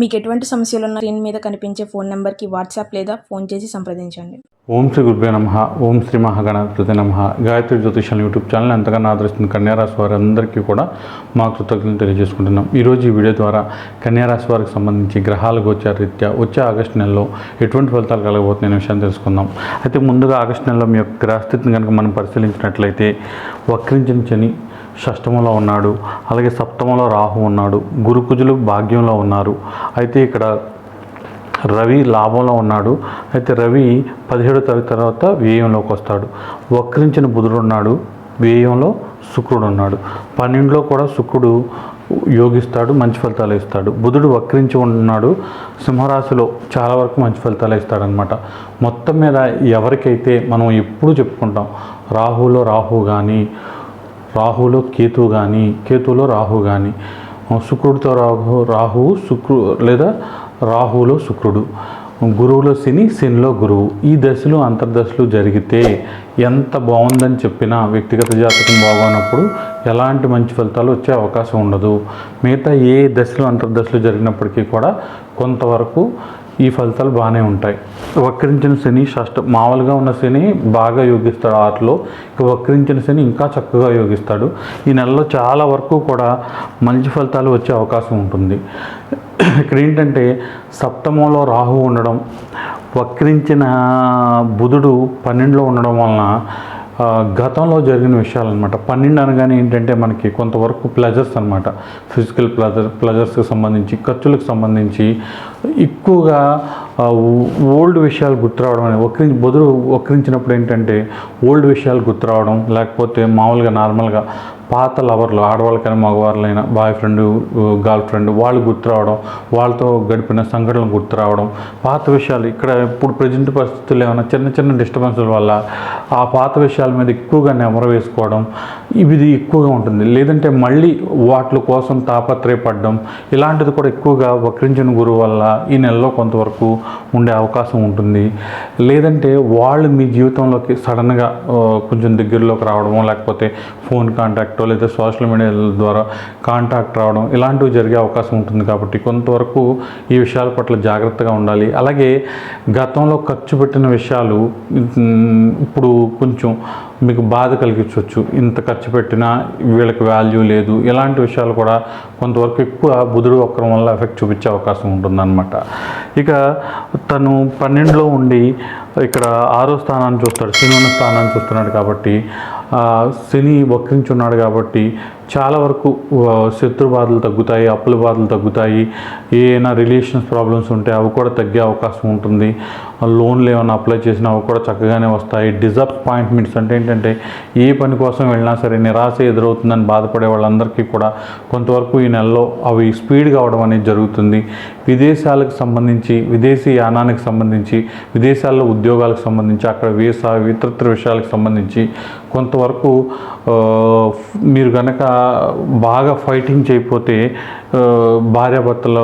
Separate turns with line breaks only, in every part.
మీకు ఎటువంటి సమస్యలు ఉన్న స్క్రీన్ మీద కనిపించే ఫోన్ నెంబర్కి వాట్సాప్ లేదా ఫోన్ చేసి సంప్రదించండి.
ఓం శ్రీ గురుభ్యో నమ. ఓం శ్రీ మహాగణపతి నమ. గాయత్రి జ్యోతిషాల యూట్యూబ్ ఛానల్ ఎంతగానో ఆదరిస్తున్న కన్యారాశి వారందరికీ కూడా మా కృతజ్ఞతలు తెలియజేసుకుంటున్నాం. ఈరోజు ఈ వీడియో ద్వారా కన్యారాశి వారికి సంబంధించి గ్రహాల గోచార రీత్యా వచ్చే ఆగస్టు నెలలో ఎటువంటి ఫలితాలు కలగబోతున్నాయి విషయాన్ని తెలుసుకుందాం. అయితే ముందుగా ఆగస్టు నెలలో మీ యొక్క గ్రహస్థితిని కనుక మనం పరిశీలించినట్లయితే వక్రించిన శని షష్టమంలో ఉన్నాడు. అలాగే సప్తమంలో రాహు ఉన్నాడు. గురుకుజులు భాగ్యంలో ఉన్నారు. అయితే ఇక్కడ రవి లాభంలో ఉన్నాడు. అయితే రవి పదిహేడు తరగతి తర్వాత వ్యయంలోకి వస్తాడు. వక్రించిన బుధుడు ఉన్నాడు. వ్యయంలో శుక్రుడు ఉన్నాడు. పన్నెండులో కూడా శుక్రుడు యోగిస్తాడు. మంచి ఫలితాలు ఇస్తాడు. బుధుడు వక్రించి ఉన్నాడు. సింహరాశిలో చాలా వరకు మంచి ఫలితాలు ఇస్తాడనమాట మొత్తం మీద ఎవరికైతే మనం ఎప్పుడు చెప్పుకుంటాం రాహులో రాహు కానీ రాహులో కేతు కానీ కేతులో రాహు కానీ శుక్రుడితో రాహు రాహువు శుక్రు లేదా రాహువులో శుక్రుడు. గురువులో శని శనిలో గురువు. ఈ దశలు అంతర్దశలు జరిగితే ఎంత బాగుందని చెప్పినా వ్యక్తిగత జాతకం బాగున్నప్పుడు ఎలాంటి మంచి ఫలితాలు వచ్చే అవకాశం ఉండదు. మిగతా ఏ దశలు అంతర్దశలు జరిగినప్పటికీ కూడా కొంతవరకు ఈ ఫలితాలు బాగానే ఉంటాయి. వక్రించిన శని షష్ట మామూలుగా ఉన్న శని బాగా యోగిస్తాడు ఆటలో ఇక వక్రించిన శని ఇంకా చక్కగా యోగిస్తాడు. ఈ నెలలో చాలా వరకు కూడా మంచి ఫలితాలు వచ్చే అవకాశం ఉంటుంది. ఇక్కడ ఏంటంటే సప్తమంలో రాహు ఉండడం వక్రించిన బుధుడు పన్నెండులో ఉండడం వలన గతంలో జరిగిన విషయాలు అనమాట పన్నెండు అనగానే ఏంటంటే మనకి కొంతవరకు ప్లెజర్స్ అనమాట ఫిజికల్ ప్లెజర్ ప్లెజర్స్కి సంబంధించి ఖర్చులకు సంబంధించి ఎక్కువగా ఓల్డ్ విషయాలు గుర్తురావడం అనేది వక్రించి బదులు వక్రించినప్పుడు ఏంటంటే ఓల్డ్ విషయాలు గుర్తురావడం లేకపోతే మామూలుగా నార్మల్గా పాత లవర్లు ఆడవాళ్ళకైనా మగవాళ్ళైనా బాయ్ ఫ్రెండ్ గర్ల్ ఫ్రెండ్ వాళ్ళు గుర్తురావడం వాళ్ళతో గడిపిన సంఘటనలు గుర్తురావడం పాత విషయాలు ఇక్కడ ఇప్పుడు ప్రజెంట్ పరిస్థితులు ఏమైనా చిన్న చిన్న డిస్టర్బెన్స్ల వల్ల ఆ పాత విషయాల మీద ఎక్కువగా నెమర వేసుకోవడం ఇది ఎక్కువగా ఉంటుంది. లేదంటే మళ్ళీ వాటి కోసం తాపత్రయపడడం ఇలాంటిది కూడా ఎక్కువగా వక్రించిన గురువు వల్ల ఈ నెలలో కొంతవరకు ఉండే అవకాశం ఉంటుంది. లేదంటే వాళ్ళు మీ జీవితంలోకి సడన్గా కొంచెం దగ్గరలోకి రావడం లేకపోతే ఫోన్ కాంటాక్ట్ లేదా సోషల్ మీడియా ద్వారా కాంటాక్ట్ రావడం ఇలాంటివి జరిగే అవకాశం ఉంటుంది కాబట్టి కొంతవరకు ఈ విషయాల పట్ల జాగ్రత్తగా ఉండాలి. అలాగే గతంలో ఖర్చు పెట్టిన విషయాలు ఇప్పుడు కొంచెం మీకు బాధ కలిగించవచ్చు. ఇంత ఖర్చు పెట్టినా వీళ్ళకి వాల్యూ లేదు. ఇలాంటి విషయాలు కూడా కొంతవరకు ఎక్కువ బుధుడు వక్రం వల్ల ఎఫెక్ట్ చూపించే అవకాశం ఉంటుందన్నమాట. ఇక తను పన్నెండులో ఉండి ఇక్కడ ఆరో స్థానాన్ని చూస్తాడు శని స్థానాన్ని చూస్తున్నాడు కాబట్టి శని వక్రించున్నాడు కాబట్టి చాలా వరకు శత్రు బాధలు తగ్గుతాయి అప్పుల బాధలు తగ్గుతాయి. ఏమైనా రిలేషన్స్ ప్రాబ్లమ్స్ ఉంటే అవి కూడా తగ్గే అవకాశం ఉంటుంది. లోన్లు ఏమైనా అప్లై చేసినా అవి కూడా చక్కగానే వస్తాయి. డిసప్పాయింట్మెంట్స్ అంటే ఏంటంటే ఏ పని కోసం వెళ్ళినా సరే నిరాశ ఎదురవుతుందని బాధపడే వాళ్ళందరికీ కూడా కొంతవరకు ఈ నెలలో అవి స్పీడ్గా కావడం అనేది జరుగుతుంది. విదేశాలకు సంబంధించి విదేశీ యానానికి సంబంధించి విదేశాల్లో ఉద్యోగాలకు సంబంధించి అక్కడ వీసా ఇతరత్ర విషయాలకు సంబంధించి కొంతవరకు మీరు కనుక బాగా ఫైటింగ్ చేయకపోతే భార్యాభర్తల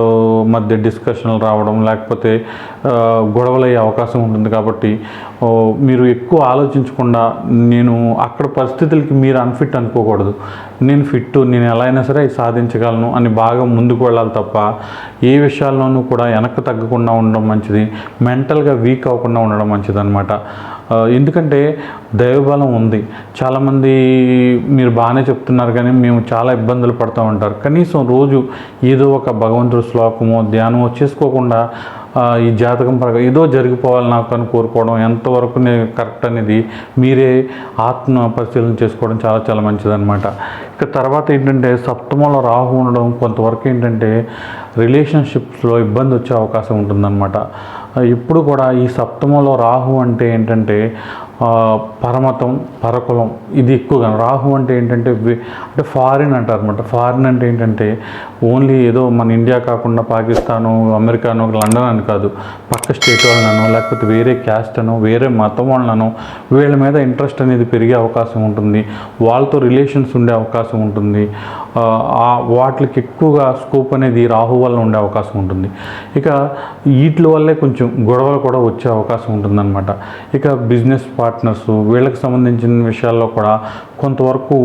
మధ్య డిస్కషన్లు రావడం లేకపోతే గొడవలు అయ్యే అవకాశం ఉంటుంది కాబట్టి మీరు ఎక్కువ ఆలోచించకుండా నేను అక్కడ పరిస్థితులకి మీరు అన్ఫిట్ అనుకోకూడదు. నేను ఫిట్ నేను ఎలా అయినా సరే సాధించగలను అని బాగా ముందుకు వెళ్ళాలి తప్ప ఏ విషయాల్లోనూ కూడా వెనక్కి తగ్గకుండా ఉండడం మంచిది మెంటల్గా వీక్ అవ్వకుండా ఉండడం మంచిది అనమాట ఎందుకంటే దైవబలం ఉంది. చాలామంది మీరు బాగానే చెప్తున్నారు కానీ మేము చాలా ఇబ్బందులు పడుతూ ఉంటారు. కనీసం రోజు ఏదో ఒక భగవంతుడి శ్లోకమో ధ్యానమో చేసుకోకుండా ఈ జాతకం ప్రకారం ఏదో జరిగిపోవాలి నాకు అని కోరుకోవడం ఎంతవరకు నేను కరెక్ట్ అనేది మీరే ఆత్మ పరిశీలన చేసుకోవడం చాలా చాలా మంచిదన్నమాట. ఇక తర్వాత ఏంటంటే సప్తమంలో రాహు ఉండడం కొంతవరకు ఏంటంటే రిలేషన్షిప్స్లో ఇబ్బంది వచ్చే అవకాశం ఉంటుందన్నమాట. ఇప్పుడు కూడా ఈ సప్తమంలో రాహు అంటే ఏంటంటే పరమతం పరకులం ఇది ఎక్కువగా. రాహు అంటే ఏంటంటే అంటే ఫారిన్ అంటారు అనమాట ఫారిన్ అంటే ఏంటంటే ఓన్లీ ఏదో మన ఇండియా కాకుండా పాకిస్తాను అమెరికాను లండన్ అని కాదు. పక్క స్టేట్ వాళ్ళనో లేకపోతే వేరే క్యాస్ట్ అనో వేరే మతం వాళ్ళనో వీళ్ళ మీద ఇంట్రెస్ట్ అనేది పెరిగే అవకాశం ఉంటుంది. వాళ్ళతో రిలేషన్స్ ఉండే అవకాశం ఉంటుంది. వాటికి ఎక్కువగా స్కోప్ అనేది రాహు వల్ల ఉండే అవకాశం ఉంటుంది. ఇక వీటి వల్లే కొంచెం గొడవలు కూడా వచ్చే అవకాశం ఉంటుందన్నమాట. ఇక బిజినెస్ పార్ట్ పార్ట్నర్స్ వీళ్ళకి సంబంధించిన విషయాల్లో కూడా కొంతవరకు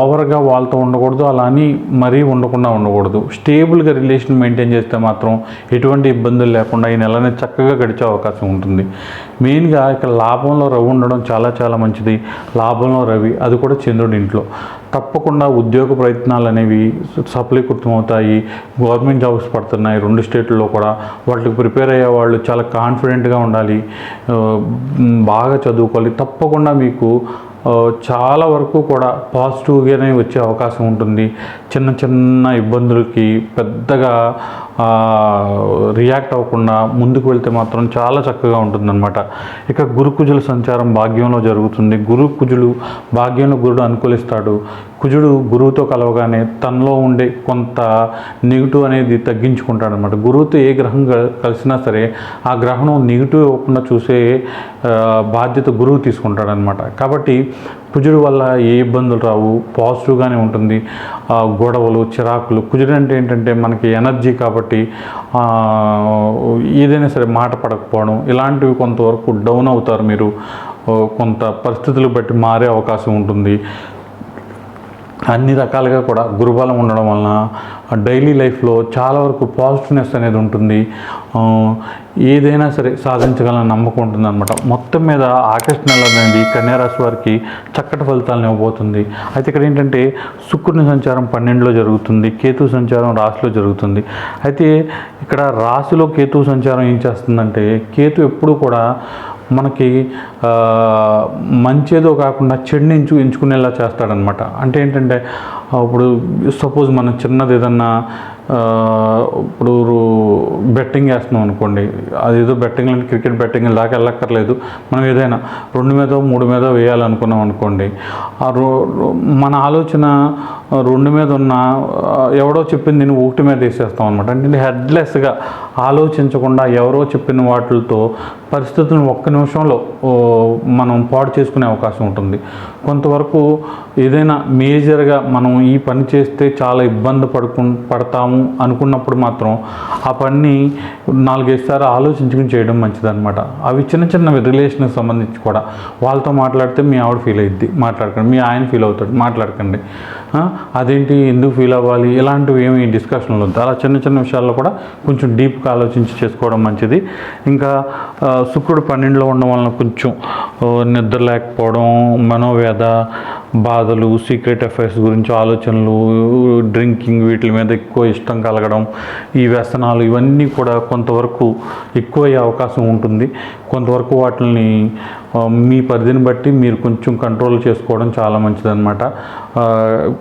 ఓవర్గా వాళ్ళతో ఉండకూడదు అలా అని మరీ ఉండకుండా ఉండకూడదు. స్టేబుల్గా రిలేషన్ మెయింటైన్ చేస్తే మాత్రం ఎటువంటి ఇబ్బందులు లేకుండా ఈ నెలని చక్కగా గడిచే అవకాశం ఉంటుంది. మెయిన్గా ఇక్కడ లాభంలో రవి ఉండడం చాలా చాలా మంచిది. లాభంలో రవి అది కూడా చంద్రుడి ఇంట్లో. తప్పకుండా ఉద్యోగ ప్రయత్నాలు అనేవి సఫలీకృతమవుతాయి గవర్నమెంట్ జాబ్స్ పడుతున్నాయి. రెండు స్టేట్లలో కూడా వాటికి ప్రిపేర్ అయ్యే వాళ్ళు చాలా కాన్ఫిడెంట్గా ఉండాలి. బాగా చదువుకోవాలి. తప్పకుండా మీకు చాలా వరకు కూడా పాజిటివ్గానే వచ్చే అవకాశం ఉంటుంది. చిన్న చిన్న ఇబ్బందులకి పెద్దగా రియాక్ట్ అవ్వకుండా ముందుకు వెళ్తే మాత్రం చాలా చక్కగా ఉంటుందన్నమాట. ఇక గురుకుజుల సంచారం భాగ్యంలో జరుగుతుంది. గురుకుజులు భాగ్యంలో గురుడు అనుకూలిస్తాడు. కుజుడు గురువుతో కలవగానే తనలో ఉండే కొంత నెగిటివ్ అనేది తగ్గించుకుంటాడు అనమాట గురువుతో ఏ గ్రహం కలిసినా సరే ఆ గ్రహం నెగిటివ్ ఇవ్వకుండా చూసే బాధ్యత గురువు తీసుకుంటాడనమాట కాబట్టి కుజుడు వల్ల ఏ ఇబ్బందులు రావు పాజిటివ్గానే ఉంటుంది. ఆ, గొడవలు చిరాకులు కుజుడు అంటే ఏంటంటే మనకి ఎనర్జీ కాబట్టి ఏదైనా సరే మాట పడకపోవడం ఇలాంటివి కొంతవరకు డౌన్ అవుతారు మీరు. కొంత పరిస్థితులు బట్టి మారే అవకాశం ఉంటుంది. అన్ని రకాలుగా కూడా గురుబలం ఉండడం వలన డైలీ లైఫ్లో చాలా వరకు పాజిటివ్నెస్ అనేది ఉంటుంది. ఏదైనా సరే సాధించగలని నమ్మకం ఉంటుంది అనమాట మొత్తం మీద ఆగస్ట్ నెల అనేది కన్యారాశి వారికి చక్కటి ఫలితాలను ఇవ్వబోతుంది. అయితే ఇక్కడ ఏంటంటే శుక్రుని సంచారం పన్నెండులో జరుగుతుంది కేతు సంచారం రాశిలో జరుగుతుంది. అయితే ఇక్కడ రాశిలో కేతు సంచారం ఏం చేస్తుందంటే కేతు ఎప్పుడు కూడా మనకి మంచేదో కాకుండా చెడుని ఎంచు ఎంచుకునేలా చేస్తాడనమాట అంటే ఏంటంటే ఇప్పుడు సపోజ్ మనం చిన్నది ఏదన్నా ఇప్పుడు బెట్టింగ్ వేస్తున్నాం అనుకోండి అది ఏదో బెట్టింగ్ అంటే క్రికెట్ బెట్టింగ్ లాగా వెళ్ళక్కర్లేదు. మనం ఏదైనా రెండు మీద మూడు మీద వేయాలనుకున్నాం అనుకోండి ఆ రో మన ఆలోచన రెండు మీద ఉన్న ఎవడో చెప్పింది నేను ఒకటి మీద వేసేస్తాం అనమాట అంటే హెడ్లెస్గా ఆలోచించకుండా ఎవరో చెప్పిన వాటితో పరిస్థితులను ఒక్క నిమిషంలో మనం పాడు చేసుకునే అవకాశం ఉంటుంది. కొంతవరకు ఏదైనా మేజర్గా మనం ఈ పని చేస్తే చాలా ఇబ్బంది పడుకు పడతాము అనుకున్నప్పుడు మాత్రం ఆ పని నాలుగైదు ఆలోచించుకుని చేయడం మంచిదన్నమాట. అవి చిన్న చిన్న రిలేషన్కి సంబంధించి కూడా. వాళ్ళతో మాట్లాడితే మీ ఆవిడ ఫీల్ అయ్యిద్ది మాట్లాడకండి. మీ ఆయన ఫీల్ అవుతాడు. మాట్లాడకండి. అదేంటి? ఎందుకు ఫీల్ అవ్వాలి? ఇలాంటివి ఏమి డిస్కషన్లు వద్దు అలా చిన్న చిన్న విషయాల్లో కూడా కొంచెం డీప్గా ఆలోచించి చేసుకోవడం మంచిది. ఇంకా శుక్రుడు పన్నెండులో ఉండడం వలన కొంచెం నిద్ర లేకపోవడం మనోవేద ya da బాధలు సీక్రెట్ అఫైర్స్ గురించి ఆలోచనలు డ్రింకింగ్ వీటి మీద ఎక్కువ ఇష్టం కలగడం ఈ వ్యసనాలు ఇవన్నీ కూడా కొంతవరకు ఎక్కువ అయ్యే అవకాశం ఉంటుంది. కొంతవరకు వాటిని మీ పరిధిని బట్టి మీరు కొంచెం కంట్రోల్ చేసుకోవడం చాలా మంచిదన్నమాట.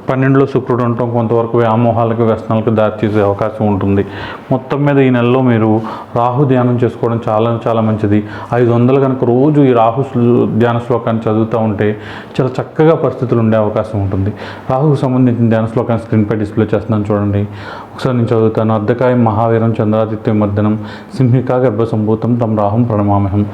పన్నెండులో శుక్రుడు ఉండటం కొంతవరకు వ్యామోహాలకు వ్యసనాలకు దారితీసే అవకాశం ఉంటుంది. మొత్తం మీద ఈ నెలలో మీరు రాహు ధ్యానం చేసుకోవడం చాలా చాలా మంచిది. ఐదు వందలు కనుక రోజు ఈ రాహు ధ్యాన శ్లోకాన్ని చదువుతూ ఉంటే చాలా చక్కగా పరిస్థితి పరిస్థితులు ఉండే అవకాశం ఉంటుంది. రాహుకు సంబంధించిన ధ్యాన శ్లోకాన్ని స్క్రీన్పై డిస్ప్లే చేస్తున్నాను చూడండి. ఒకసారి నేను చదువుతాను. అర్ధకాయం మహావీరం చంద్రాదిత్య మర్దనం సింహికా గర్భ సంభూతం తమ రాహుం ప్రణమామహం.